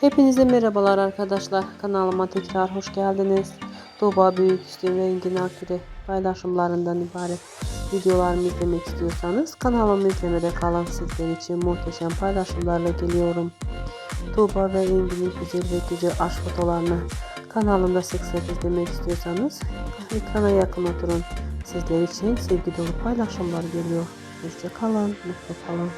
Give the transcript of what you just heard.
Hepinize merhabalar arkadaşlar. Kanalıma tekrar hoş geldiniz. Tuğba Büyüküstün ve Engin Akgür'e paylaşımlarından ibaret videolarımı izlemek istiyorsanız kanalımı izlemede kalan sizler için muhteşem paylaşımlarla geliyorum. Tuğba ve Engin'in güzel ve güzel aşk fotolarını kanalımda sık sık izlemek istiyorsanız ekrana yakın oturun. Sizler için sevgi dolu paylaşımlar geliyor. Hoşça kalın, mutlu kalın.